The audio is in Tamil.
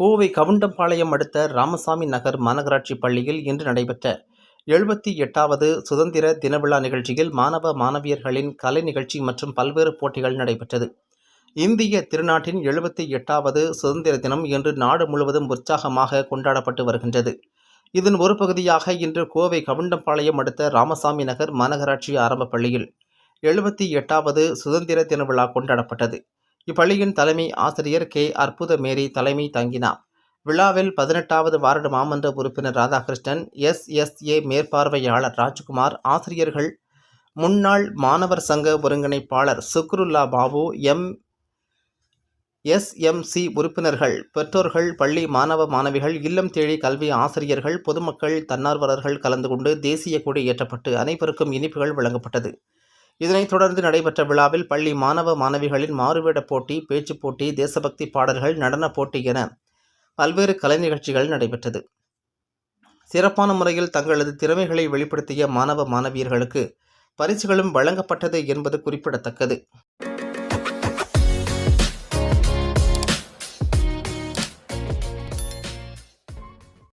கோவை கவுண்டம்பாளையம் அடுத்த ராமசாமி நகர் மாநகராட்சி பள்ளியில் இன்று நடைபெற்ற எழுபத்தி எட்டாவது சுதந்திர தினவிழா நிகழ்ச்சியில் மாணவ மாணவியர்களின் கலை நிகழ்ச்சி மற்றும் பல்வேறு போட்டிகள் நடைபெற்றது. இந்திய திருநாட்டின் எழுபத்தி எட்டாவது சுதந்திர தினம் இன்று நாடு முழுவதும் உற்சாகமாக கொண்டாடப்பட்டு வருகின்றது. இதன் ஒரு பகுதியாக இன்று கோவை கவுண்டம்பாளையம் அடுத்த ராமசாமி நகர் மாநகராட்சி ஆரம்ப பள்ளியில் எழுபத்தி எட்டாவது சுதந்திர தின விழா கொண்டாடப்பட்டது. இப்பள்ளியின் தலைமை ஆசிரியர் கே. அற்புத மேரி தலைமை தங்கினார். விழாவில் பதினெட்டாவது வார்டு மாமன்ற உறுப்பினர் ராதாகிருஷ்ணன் எஸ். எஸ். ஏ. மேற்பார்வையாளர் ராஜ்குமார் ஆசிரியர்கள் முன்னாள் மாணவர் சங்க ஒருங்கிணைப்பாளர் சுக்ருல்லா பாபு எம். எஸ்எம்சி உறுப்பினர்கள் பெற்றோர்கள் பள்ளி மாணவ மாணவிகள் இல்லம் தேடி கல்வி ஆசிரியர்கள் பொதுமக்கள் தன்னார்வலர்கள் கலந்து கொண்டு தேசிய கொடி ஏற்றப்பட்டு அனைவருக்கும் இனிப்புகள் வழங்கப்பட்டது. இதனைத் தொடர்ந்து நடைபெற்ற விழாவில் பள்ளி மாணவ மாணவிகளின் மாறுவேடப் போட்டி பேச்சுப் போட்டி தேசபக்தி பாடல்கள் நடனப் போட்டி என பல்வேறு கலை நிகழ்ச்சிகள் நடைபெற்றது. சிறப்பான முறையில் தங்களது திறமைகளை வெளிப்படுத்திய மாணவ மாணவியர்களுக்கு பரிசுகளும் வழங்கப்பட்டது என்பது குறிப்பிடத்தக்கது.